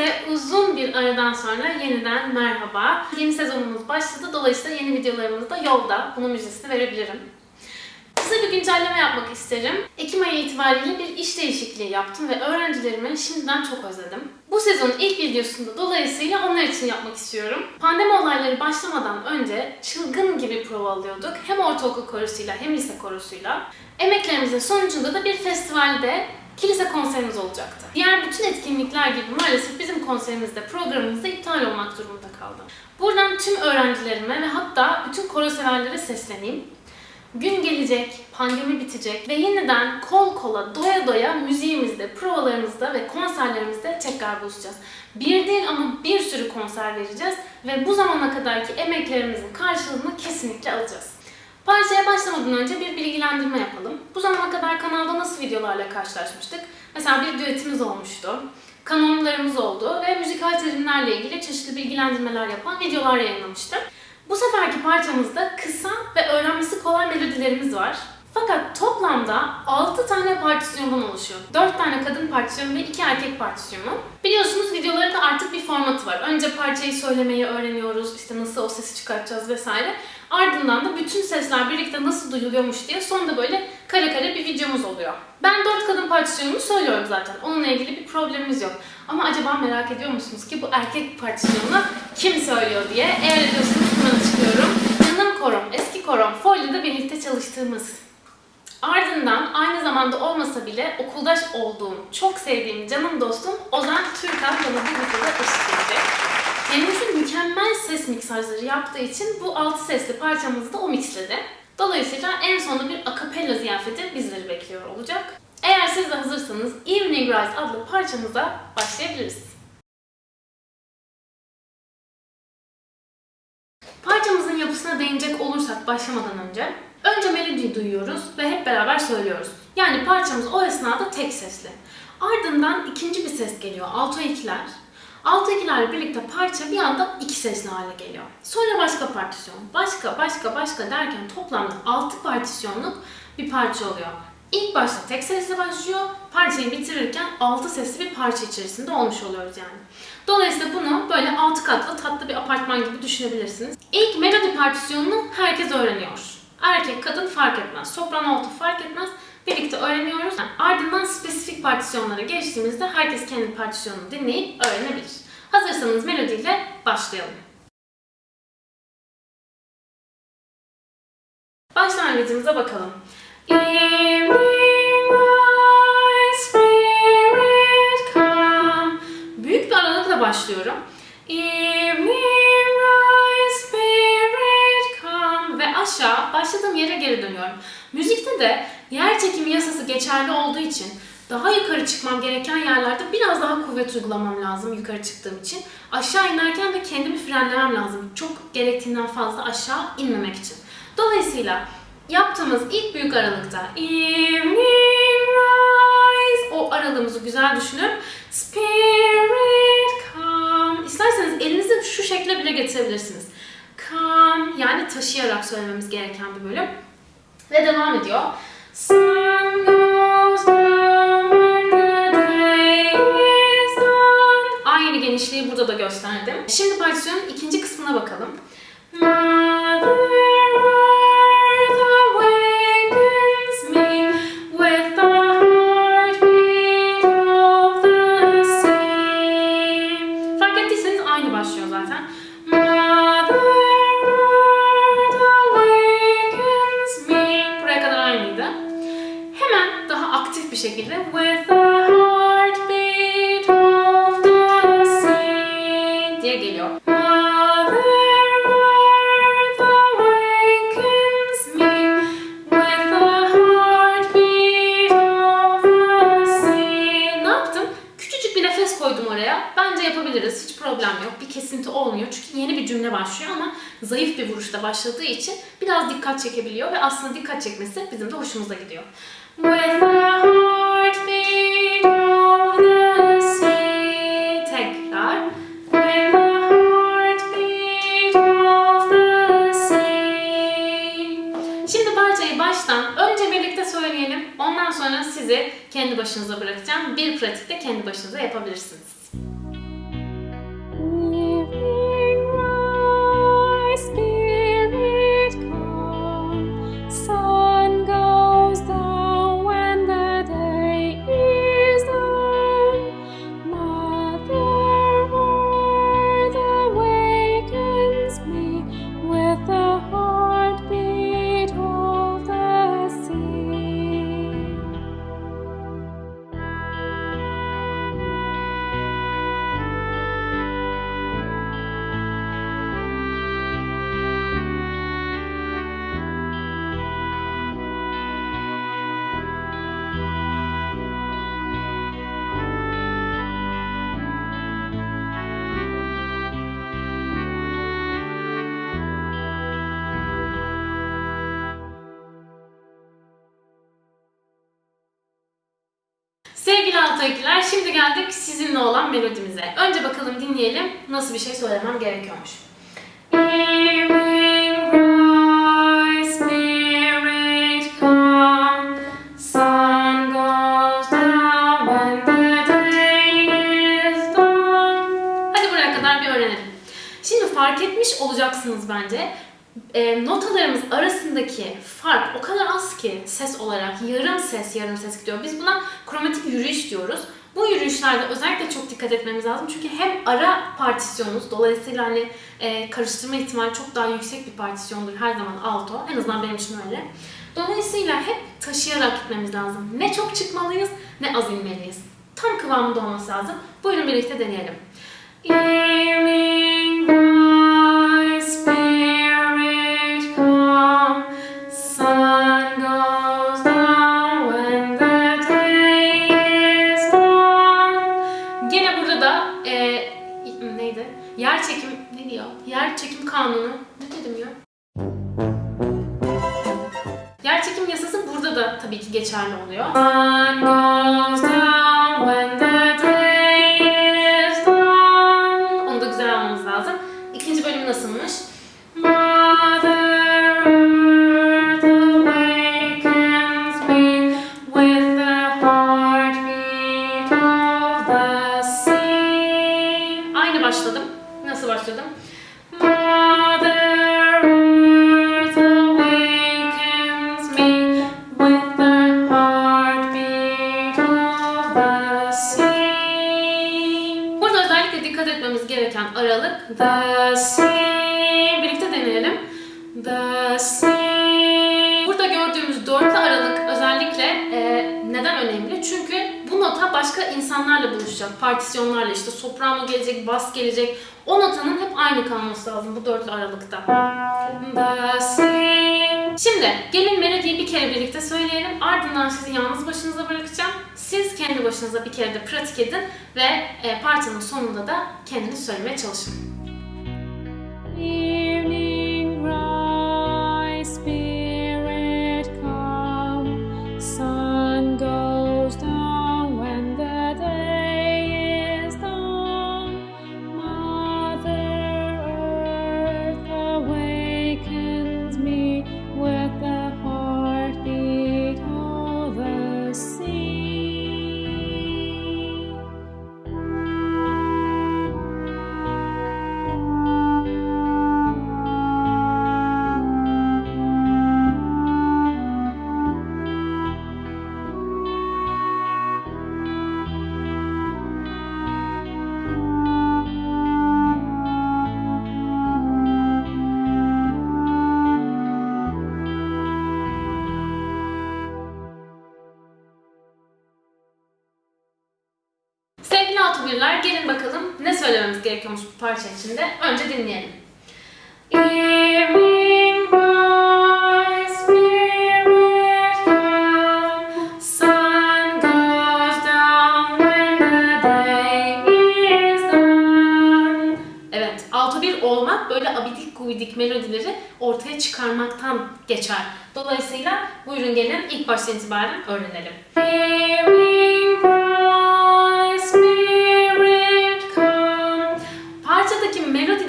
Herkese uzun bir aradan sonra yeniden merhaba. Yeni sezonumuz başladı. Dolayısıyla yeni videolarımız da yolda. Bunun müjdesini verebilirim. Kısa bir güncelleme yapmak isterim. Ekim ayı itibariyle bir iş değişikliği yaptım ve öğrencilerimi şimdiden çok özledim. Bu sezonun ilk videosunda dolayısıyla onlar için yapmak istiyorum. Pandemi olayları başlamadan önce çılgın gibi prova alıyorduk. Hem ortaokul korosuyla hem lise korosuyla. Emeklerimizin sonucunda da bir festivalde kilise konserimiz olacaktı. Diğer bütün etkinlikler gibi maalesef bizim konserimizde, programımızda iptal olmak durumunda kaldı. Buradan tüm öğrencilerime ve hatta bütün koro severlere sesleneyim. Gün gelecek, pandemi bitecek ve yeniden kol kola, doya doya müziğimizde, provalarımızda ve konserlerimizde tekrar buluşacağız. Bir değil ama bir sürü konser vereceğiz ve bu zamana kadarki emeklerimizin karşılığını kesinlikle alacağız. Parçaya başlamadan önce bir bilgilendirme yapalım. Bu zamana kadar kanalda nasıl videolarla karşılaşmıştık? Mesela bir düetimiz olmuştu, kanonlarımız oldu ve müzikal terimlerle ilgili çeşitli bilgilendirmeler yapan videolar yayınlamıştım. Bu seferki parçamızda kısa ve öğrenmesi kolay melodilerimiz var. Fakat toplamda 6 tane partisyondan oluşuyor. 4 tane kadın partisyonu ve 2 erkek partisyonu. Biliyorsunuz videoların da artık bir formatı var. Önce parçayı söylemeyi öğreniyoruz, işte nasıl o sesi çıkartacağız vesaire. Ardından da bütün sesler birlikte nasıl duyuluyormuş diye sonunda böyle kare kare bir videomuz oluyor. Ben 4 kadın partisyonunu söylüyorum zaten. Onunla ilgili bir problemimiz yok. Ama acaba merak ediyor musunuz ki bu erkek partisyonunu kim söylüyor diye? Eğer ediyorsunuz hemen açıklıyorum. Canım korom, eski korom, Folyo'da birlikte çalıştığımız. Ardından aynı zamanda olmasa bile okuldaş olduğum, çok sevdiğim canım dostum Ozan Türkan bana bu videoda eşlik edecek. Kendisi mükemmel ses miksajları yaptığı için bu altı sesli parçamızı da o mixledi. Dolayısıyla en sonunda bir akapella ziyafeti bizleri bekliyor olacak. Eğer siz de hazırsanız Evening Rise adlı parçamıza başlayabiliriz. Parçamızın yapısına değinecek olursak başlamadan önce önce melodiyi duyuyoruz ve hep beraber söylüyoruz. Yani parçamız o esnada tek sesli. Ardından ikinci bir ses geliyor. Alto ikiler. Alto ikilerle birlikte parça bir anda iki sesli hale geliyor. Sonra başka partisyon, başka, başka, başka derken toplamda 6 partisyonluk bir parça oluyor. İlk başta tek sesle başlıyor, parçayı bitirirken 6 sesli bir parça içerisinde olmuş oluyoruz yani. Dolayısıyla bunu böyle 6 katlı tatlı bir apartman gibi düşünebilirsiniz. İlk melodi partisyonunu herkes öğreniyor. Erkek, kadın fark etmez. Sopran, alto fark etmez. Birlikte öğreniyoruz. Ardından spesifik partisyonlara geçtiğimizde herkes kendi partisyonunu dinleyip öğrenebilir. Hazırsanız melodiyle başlayalım. Başlangıcımıza bakalım. Büyük bir aralıkla başlıyorum. Evening aşağı başladığım yere geri dönüyorum. Müzikte de yer çekimi yasası geçerli olduğu için daha yukarı çıkmam gereken yerlerde biraz daha kuvvet uygulamam lazım yukarı çıktığım için. Aşağı inerken de kendimi frenlemem lazım. Çok gerektiğinden fazla aşağı inmemek için. Dolayısıyla yaptığımız ilk büyük aralıkta evening rise o aralığımızı güzel düşünüp spirit come isterseniz elinizi şu şekle bile getirebilirsiniz. Come yani taşıyarak söylememiz gereken bir bölüm. Ve devam ediyor. Sun goes down the day is. Aynı genişliği burada da gösterdim. Şimdi partisyonun ikinci kısmına bakalım. Başladığı için biraz dikkat çekebiliyor ve aslında dikkat çekmesi bizim de hoşumuza gidiyor. With a heartbeat of the sea. Tekrar. With a heartbeat of the sea. Şimdi parçayı baştan önce birlikte söyleyelim. Ondan sonra sizi kendi başınıza bırakacağım. Bir pratikte kendi başınıza yapabilirsiniz. Sevgili Altoykiler, şimdi geldik sizinle olan melodimize. Önce bakalım dinleyelim nasıl bir şey söylemem gerekiyormuş. Hadi buraya kadar bir öğrenelim. Şimdi fark etmiş olacaksınız bence. E, notalarımız arasındaki fark o kadar az ki ses olarak yarım ses yarım ses gidiyor. Biz buna kromatik yürüyüş diyoruz. Bu yürüyüşlerde özellikle çok dikkat etmemiz lazım. Çünkü hem ara partisyonuz dolayısıyla hani e, karıştırma ihtimali çok daha yüksek bir partisyondur her zaman alto. En azından benim için öyle. Dolayısıyla hep taşıyarak gitmemiz lazım. Ne çok çıkmalıyız ne az inmeliyiz. Tam kıvamında olması lazım. Buyurun birlikte deneyelim. Evening diyor? Yer çekim kanunu. Ne dedim ya? Yer çekim yasası burada da tabii ki geçerli oluyor. Onu da güzel almamız lazım. İkinci bölüm nasılmış? Mother. Aynı başladım. Nasıl başladım? İnsanlarla buluşacak. Partisyonlarla işte soprano gelecek, bas gelecek. O notanın hep aynı kalması lazım bu dörtlü aralıkta. Şimdi gelin melodiyi bir kere birlikte söyleyelim. Ardından sizi yalnız başınıza bırakacağım. Siz kendi başınıza bir kere de pratik edin ve e, parçanın sonunda da kendiniz söylemeye çalışın. Evening parça içinde. Önce dinleyelim. Evening rise, spirit come, sun goes down when the day is done. Evet, alto bir olmak böyle abidik gubidik melodileri ortaya çıkarmaktan geçer. Dolayısıyla buyurun gelin ilk baştan itibaren öğrenelim. Evening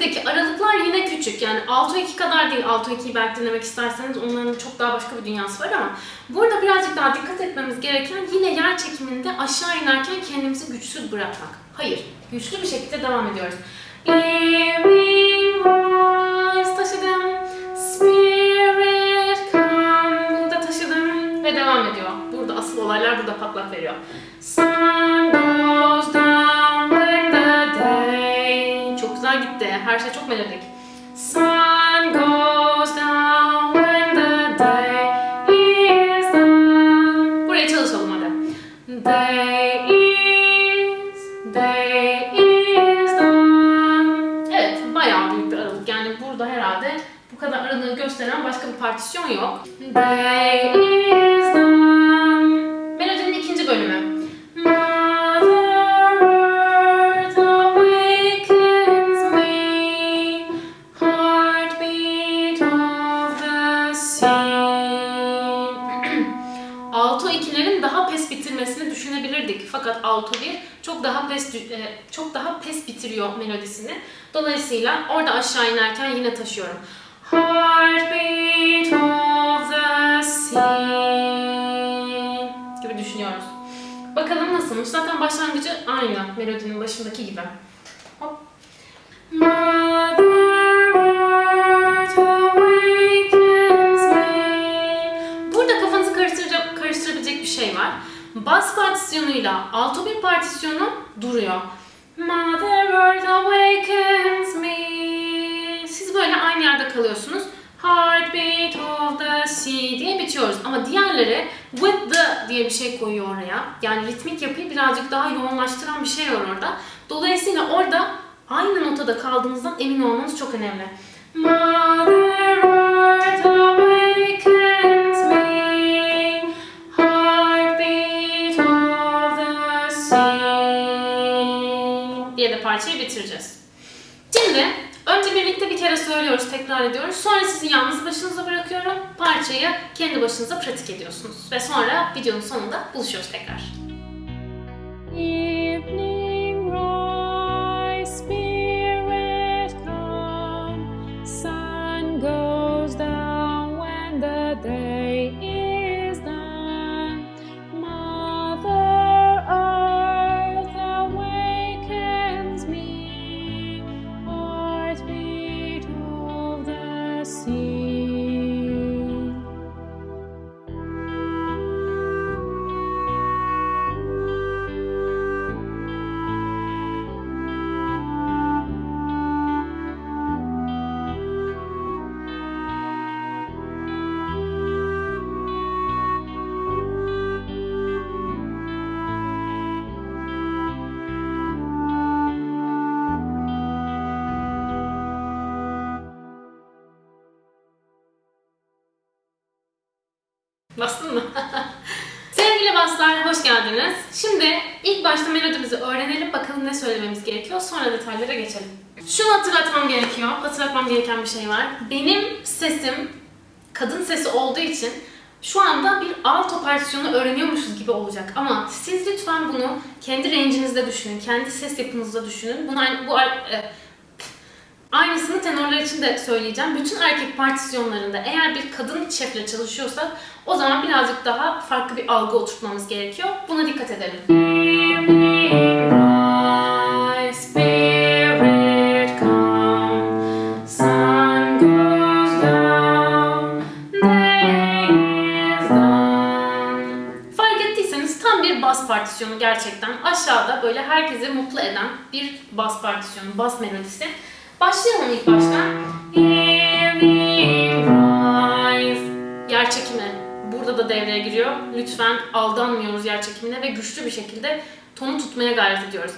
Melodideki aralıklar yine küçük. Yani alto 2 kadar değil. Alto 2'yi belki dinlemek isterseniz onların çok daha başka bir dünyası var ama burada birazcık daha dikkat etmemiz gereken yine yer çekiminde aşağı inerken kendimizi güçsüz bırakmak. Hayır, güçlü bir şekilde devam ediyoruz. Evening rise taşıdım. Spirit come. Bunu da taşıdım ve devam ediyor. Burada asıl olaylar burada patlak veriyor. Sun güzel gitti. Her şey çok melodik. Sun goes down when the day is done. Buraya çalışalım hadi. Day is, day is done. Evet, bayağı büyük bir aralık. Yani burada herhalde bu kadar aralığı gösteren başka bir partisyon yok. Day is 6-1 çok daha pes e, çok daha pes bitiriyor melodisini. Dolayısıyla orada aşağı inerken yine taşıyorum. Heartbeat of the sea gibi düşünüyoruz. Bakalım nasılmış. Zaten başlangıcı aynı melodinin başındaki gibi. Hop. Bas partisyonuyla alto bir partisyonu duruyor. Mother Earth awakens me. Siz böyle aynı yerde kalıyorsunuz. Heartbeat of the sea diye bitiyoruz. Ama diğerleri with the diye bir şey koyuyor oraya. Yani ritmik yapıyı birazcık daha yoğunlaştıran bir şey var orada. Dolayısıyla orada aynı notada kaldığınızdan emin olmanız çok önemli. Mother Earth awakens parçayı bitireceğiz. Şimdi önce birlikte bir kere söylüyoruz, tekrar ediyoruz. Sonra sizi yalnız başınıza bırakıyorum. Parçayı kendi başınıza pratik ediyorsunuz. Ve sonra videonun sonunda buluşuyoruz tekrar. Evening Bastın mı? Sevgili baslar, hoş geldiniz. Şimdi ilk başta melodimizi öğrenelim, bakalım ne söylememiz gerekiyor. Sonra detaylara geçelim. Şunu hatırlatmam gerekiyor, hatırlatmam gereken bir şey var. Benim sesim kadın sesi olduğu için şu anda bir alto partisyonu öğreniyormuşuz gibi olacak. Ama siz lütfen bunu kendi range'inizde düşünün, kendi ses yapınızda düşünün. Bunu bu e, Aynısını tenorlar için de söyleyeceğim. Bütün erkek partisyonlarında eğer bir kadın şefle çalışıyorsak o zaman birazcık daha farklı bir algı oturtmamız gerekiyor. Buna dikkat edelim. Fark ettiyseniz bir bas partisyonu gerçekten. Aşağıda böyle herkesi mutlu eden bir bas partisyonu, bas melodisi. Başlayalım ilk başta. Evening rise. Yer çekimi burada da devreye giriyor. Lütfen aldanmıyoruz yer çekimine ve güçlü bir şekilde tonu tutmaya gayret ediyoruz.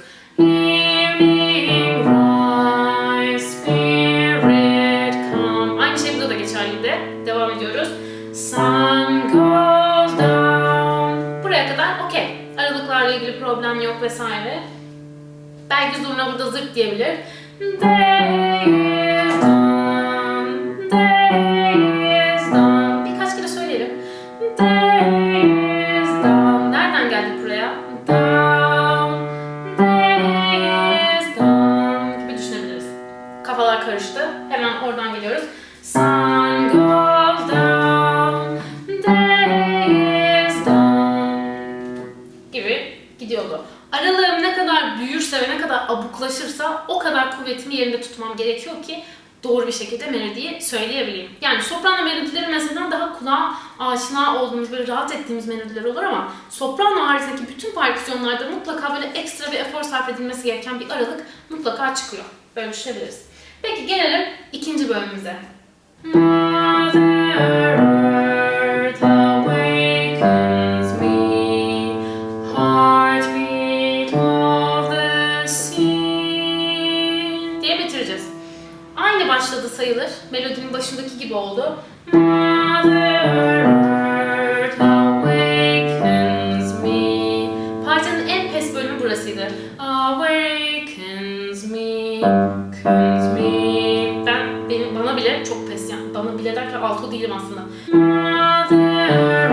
Aynı şey burada da geçerliydi. Devam ediyoruz. Sun goes down. Buraya kadar okey. Aralıklarla ilgili problem yok vesaire. Belki zurna burada zırt diyebilir. Day is done, day gidiyordu. Aralığım ne kadar büyürse ve ne kadar abuklaşırsa o kadar kuvvetimi yerinde tutmam gerekiyor ki doğru bir şekilde melodiyi söyleyebileyim. Yani soprano melodileri mesela daha kulağa aşina olduğumuz, böyle rahat ettiğimiz melodiler olur ama soprano haricindeki bütün partisyonlarda mutlaka böyle ekstra bir efor sarf edilmesi gereken bir aralık mutlaka çıkıyor. Böyle düşünebiliriz. Peki gelelim ikinci bölümümüze. Mother sayılır. Melodinin başındaki gibi oldu. Parçanın en pes bölümü burasıydı. Awakens me, awakens me. Ben benim bana bile çok pes yani. Bana bile derken alto değilim aslında. Mother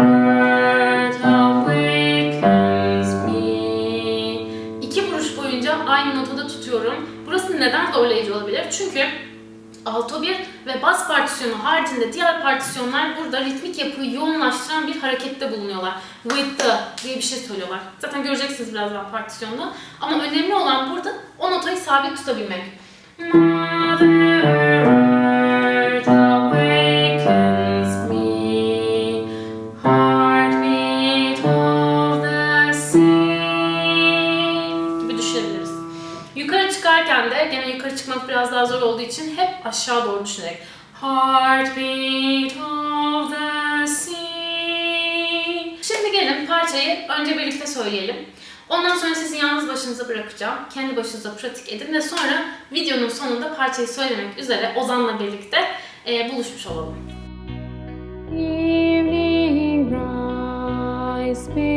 alto 1 ve bas partisyonu haricinde diğer partisyonlar burada ritmik yapıyı yoğunlaştıran bir harekette bulunuyorlar. With the diye bir şey söylüyorlar. Zaten göreceksiniz birazdan partisyonda. Ama önemli olan burada o notayı sabit tutabilmek. İçin hep aşağı doğru düşünerek Heartbeat of the sea Şimdi gelin parçayı önce birlikte söyleyelim. Ondan sonra sizi yalnız başınıza bırakacağım. Kendi başınıza pratik edin ve sonra videonun sonunda parçayı söylemek üzere Ozan'la birlikte e, buluşmuş olalım. Evening rise,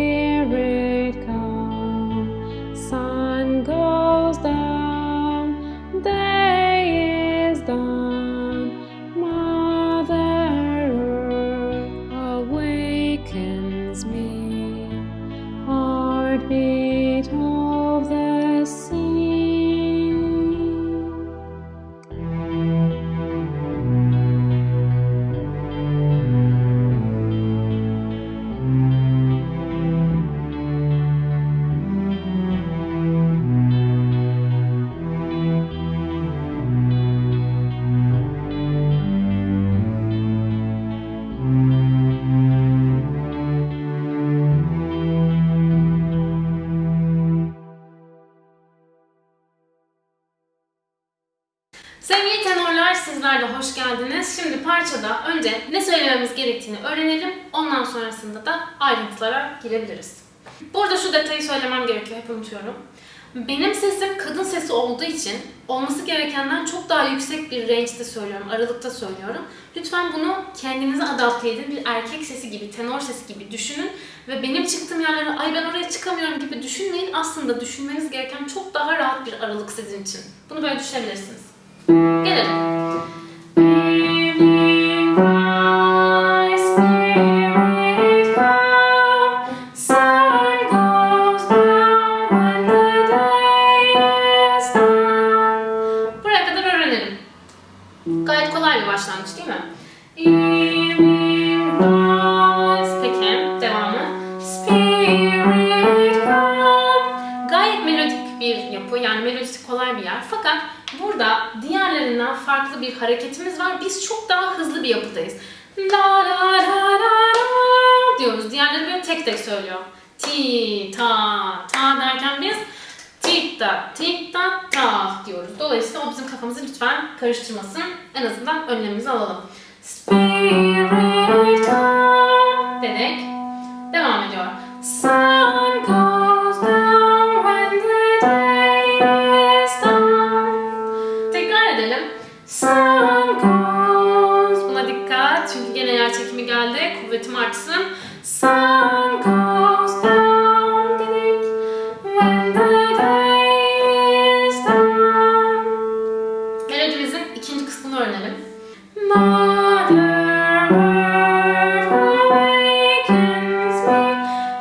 Sevgili tenorlar sizler de hoş geldiniz. Şimdi parçada önce ne söylememiz gerektiğini öğrenelim. Ondan sonrasında da ayrıntılara girebiliriz. Burada şu detayı söylemem gerekiyor, hep unutuyorum. Benim sesim kadın sesi olduğu için olması gerekenden çok daha yüksek bir range'de söylüyorum, aralıkta söylüyorum. Lütfen bunu kendinize adapte edin. Bir erkek sesi gibi, tenor sesi gibi düşünün. Ve benim çıktığım yerlere ay ben oraya çıkamıyorum gibi düşünmeyin. Aslında düşünmeniz gereken çok daha rahat bir aralık sizin için. Bunu böyle düşünebilirsiniz. Gelelim. Gayet kolay bir başlangıç değil mi? Peki, devamı. Spirit. Gayet melodik bir yapı, yani melodisi kolay bir yer. Fakat burada diğerlerinden farklı bir hareketimiz var. Biz çok daha hızlı bir yapıdayız. La la la la la diyoruz. Diğerleri böyle tek tek söylüyor. Ti, ta, ta derken biz tik ta, tik ta, ta diyoruz. Dolayısıyla o bizim kafamızı lütfen karıştırmasın. En azından önlemimizi alalım. Spirit dedik. Devam ediyor. Sun geldi. Kuvvetim artsın. Sun goes down dedik. When the day is done. Melodimizin ikinci kısmını öğrenelim. Mother Earth awakens me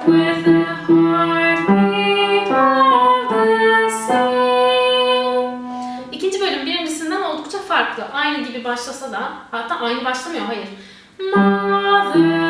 with the heartbeat of the sea. İkinci bölüm birincisinden oldukça farklı. Aynı gibi başlasa da, hatta aynı başlamıyor, hayır. Mother Earth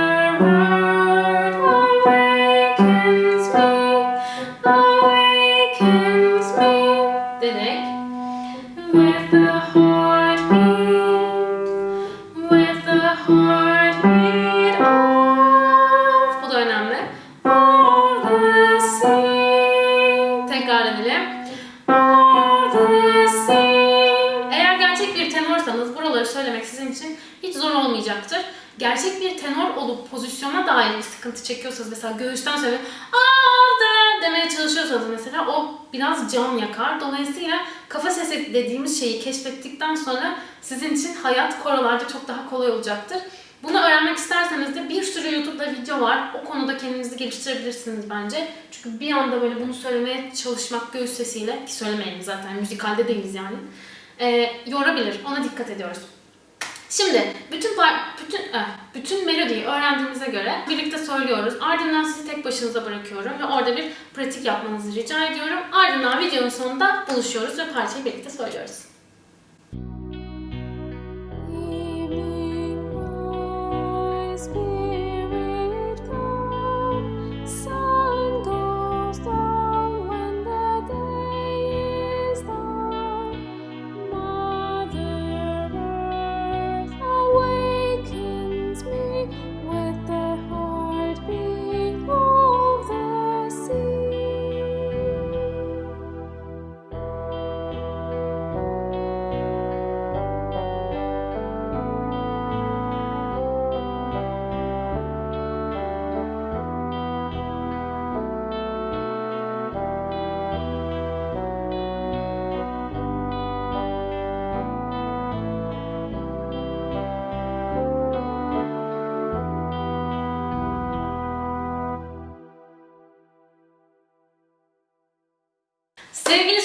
göğüsten of the demeye çalışıyorsanız mesela o biraz can yakar. Dolayısıyla kafa sesi dediğimiz şeyi keşfettikten sonra sizin için hayat korolarda çok daha kolay olacaktır. Bunu öğrenmek isterseniz de bir sürü YouTube'da video var. O konuda kendinizi geliştirebilirsiniz bence. Çünkü bir anda böyle bunu söylemeye çalışmak göğüs sesiyle, ki söylemeyelim zaten müzikalde değiliz yani, e, yorabilir. Ona dikkat ediyoruz. Şimdi bütün bütün eh, bütün melodiyi öğrendiğimize göre birlikte söylüyoruz. Ardından sizi tek başınıza bırakıyorum ve orada bir pratik yapmanızı rica ediyorum. Ardından videonun sonunda buluşuyoruz ve parçayı birlikte söylüyoruz. My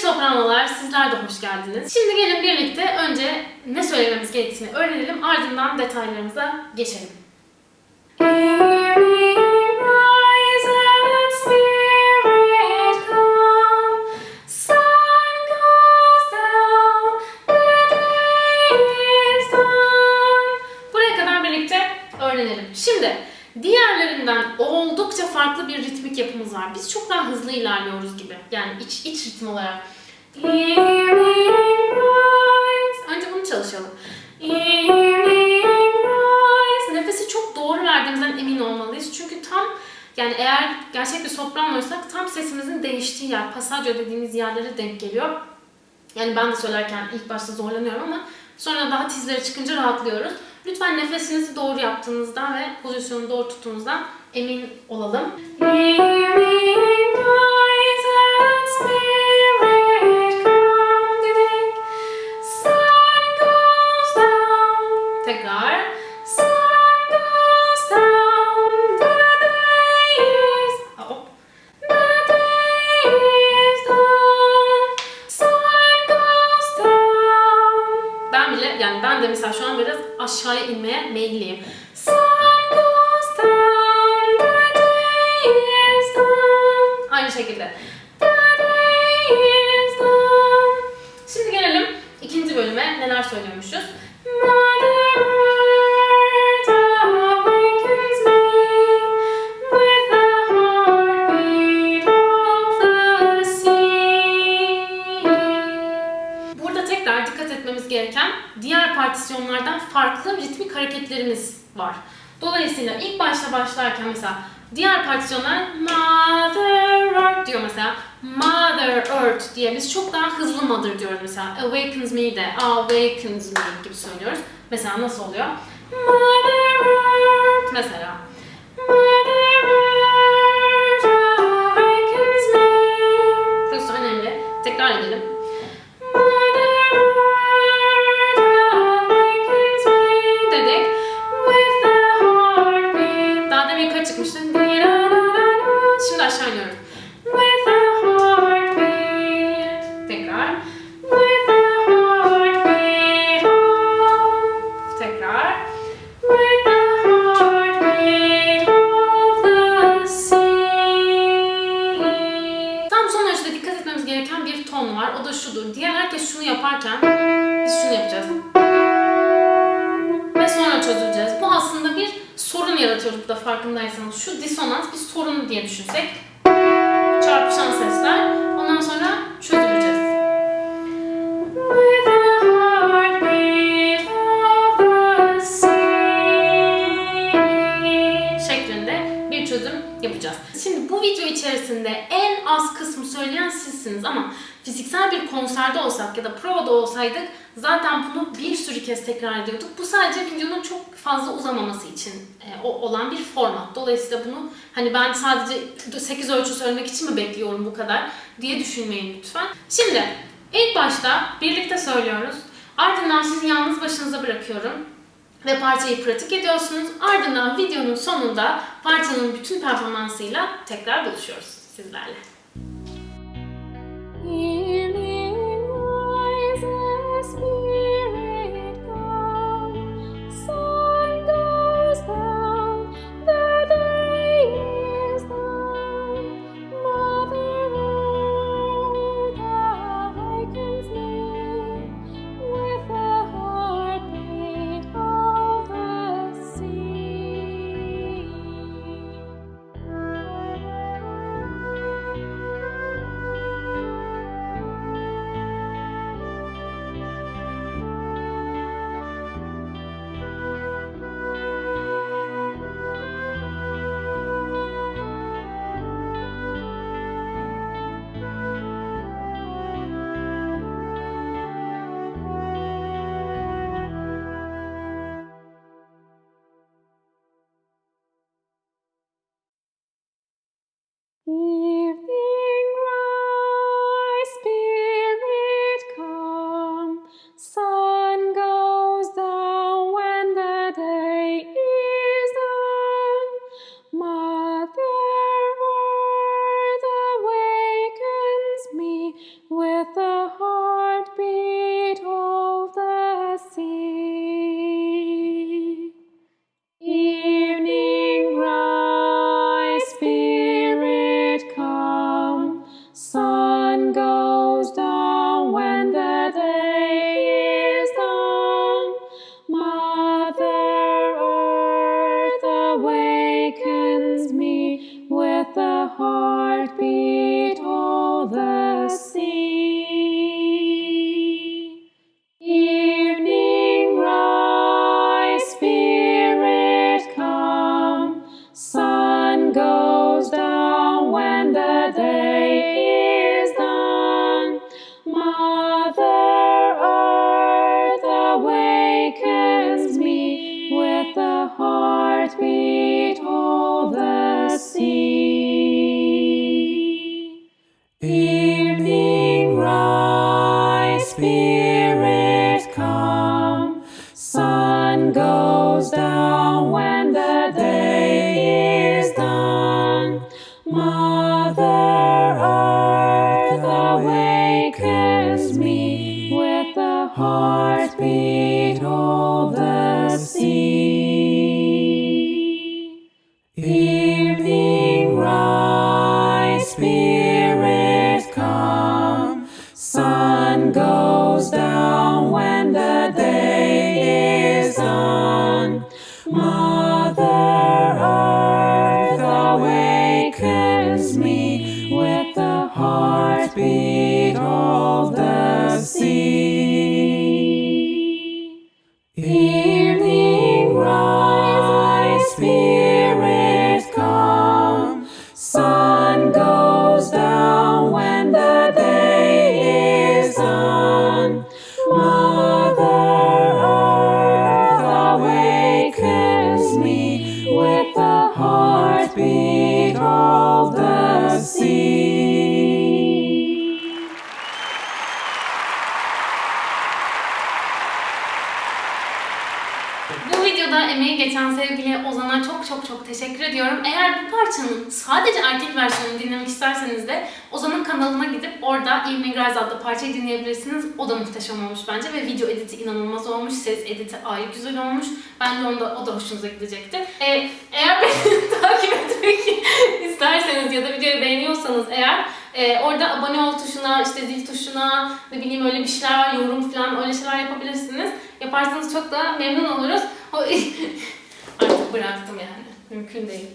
sopranolar, sizler de hoş geldiniz. Şimdi gelin birlikte önce ne söylememiz gerektiğini öğrenelim, ardından detaylarımıza geçelim. Buraya kadar birlikte öğrenelim. Şimdi diğerlerinden oldukça farklı bir ritmik yapımız var. Biz çok daha hızlı ilerliyoruz gibi. Yani iç, iç ritim olarak. Önce bunu çalışalım. Nefesi çok doğru verdiğimizden emin olmalıyız. Çünkü tam yani eğer gerçek bir sopranoysak tam sesimizin değiştiği yer, passaggio dediğimiz yerlere denk geliyor. Yani ben de söylerken ilk başta zorlanıyorum ama sonra daha tizlere çıkınca rahatlıyoruz. Lütfen nefesinizi doğru yaptığınızdan ve pozisyonu doğru tuttuğunuzdan emin olalım. Aşağıya inmeye meyilliyim. Başlarken mesela diğer partisyonlar Mother Earth diyor mesela. Mother Earth diye biz çok daha hızlı Mother diyoruz mesela. Awakens me de Awakens me gibi söylüyoruz. Mesela nasıl oluyor? Mother Earth mesela. Mother Earth awakens me. Burası önemli. Tekrar edelim. Fiziksel bir konserde olsak ya da provada olsaydık zaten bunu bir sürü kez tekrar ediyorduk. Bu sadece videonun çok fazla uzamaması için e, o- olan bir format. Dolayısıyla bunu hani ben sadece 8 ölçü söylemek için mi bekliyorum bu kadar diye düşünmeyin lütfen. Şimdi ilk başta birlikte söylüyoruz. Ardından sizi yalnız başınıza bırakıyorum ve parçayı pratik ediyorsunuz. Ardından videonun sonunda parçanın bütün performansıyla tekrar buluşuyoruz sizlerle. Evening Goes down teşekkür ediyorum. Eğer bu parçanın sadece erkek versiyonunu dinlemek isterseniz de Ozan'ın kanalına gidip orada Evening Rise adlı parçayı dinleyebilirsiniz. O da muhteşem olmuş bence ve video editi inanılmaz olmuş. Ses editi ayrı güzel olmuş. Bence onda o da hoşunuza gidecektir. Ee, eğer beni takip etmek isterseniz ya da videoyu beğeniyorsanız eğer e, orada abone ol tuşuna, işte zil tuşuna, ne bileyim öyle bir şeyler var, yorum falan öyle şeyler yapabilirsiniz. Yaparsanız çok da memnun oluruz. Artık bıraktım yani. Mümkün değil.